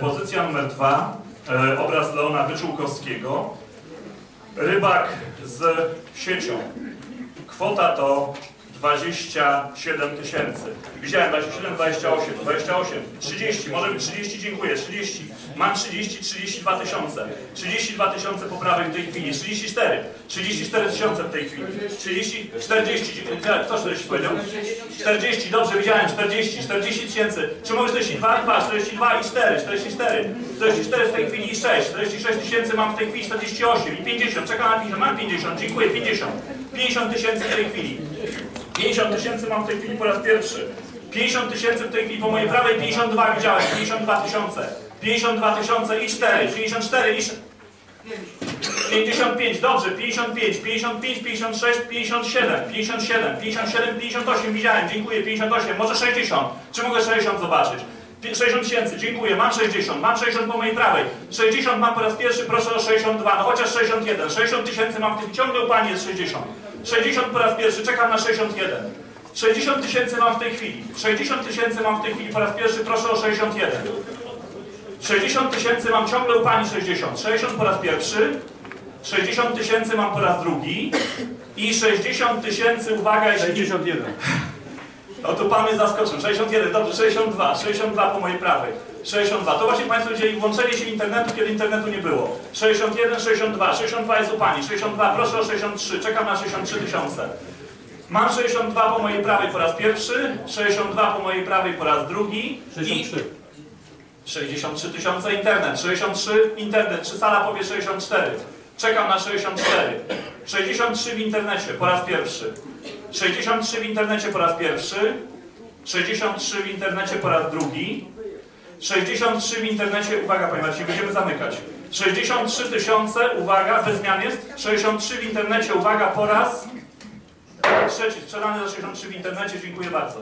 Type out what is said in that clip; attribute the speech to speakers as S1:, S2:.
S1: Pozycja numer dwa, e, obraz Leona Wyczółkowskiego. Rybak z siecią. Kwota to 27 tysięcy. Widziałem 27, 28, 28, 30, może być 30, dziękuję, 30. Mam 30, 32 tysiące. 32 tysiące poprawek w tej chwili, 34, 34 tysiące w tej chwili. 30, 40, dziękuję. kto 40 powiedział? 40, dobrze, widziałem, 40, 40 tysięcy. Czy mogę 42, 2, 42 i 4, 44. 44 w tej chwili i 6, 46 tysięcy mam w tej chwili 48 i 50, czekam na 50, mam 50, dziękuję, 50. 50 tysięcy w tej chwili. 50 tysięcy mam w tej chwili po raz pierwszy. 50 tysięcy w tej chwili po mojej prawej, 52 widziałem, 52 tysiące. 52 tysiące i 4, 54 i 6. 55, dobrze, 55, 55, 56, 57, 57, 57, 58, widziałem, dziękuję, 58, może 60. Czy mogę 60 zobaczyć? Pi- 60 tysięcy, dziękuję, mam 60, mam 60 po mojej prawej. 60 mam po raz pierwszy, proszę o 62, no chociaż 61. 60 tysięcy mam w tym ciągle u Pani jest 60. 60 po raz pierwszy, czekam na 61. 60 tysięcy mam w tej chwili. 60 tysięcy mam w tej chwili po raz pierwszy, proszę o 61. 60 tysięcy mam ciągle u Pani 60. 60 po raz pierwszy. 60 tysięcy mam po raz drugi. I 60 tysięcy, uwaga, jeśli...
S2: 61.
S1: No to Pan mnie zaskoczył. 61, dobrze, 62. 62 po mojej prawej. 62. To właśnie Państwo widzieli włączenie się internetu, kiedy internetu nie było. 61, 62. 62 jest u Pani. 62, proszę o 63. Czekam na 63 tysiące. Mam 62 po mojej prawej po raz pierwszy, 62 po mojej prawej po raz drugi. I
S2: 63.
S1: 63 tysiące internet, 63 internet, czy sala powie 64. Czekam na 64. 63 w internecie po raz pierwszy. 63 w internecie po raz pierwszy. 63 w internecie po raz drugi. 63 w internecie, uwaga Panie Marcin, będziemy zamykać. 63 tysiące, uwaga, bez zmian jest. 63 w internecie, uwaga, po raz trzeci. Sprzedany za 63 w internecie, dziękuję bardzo.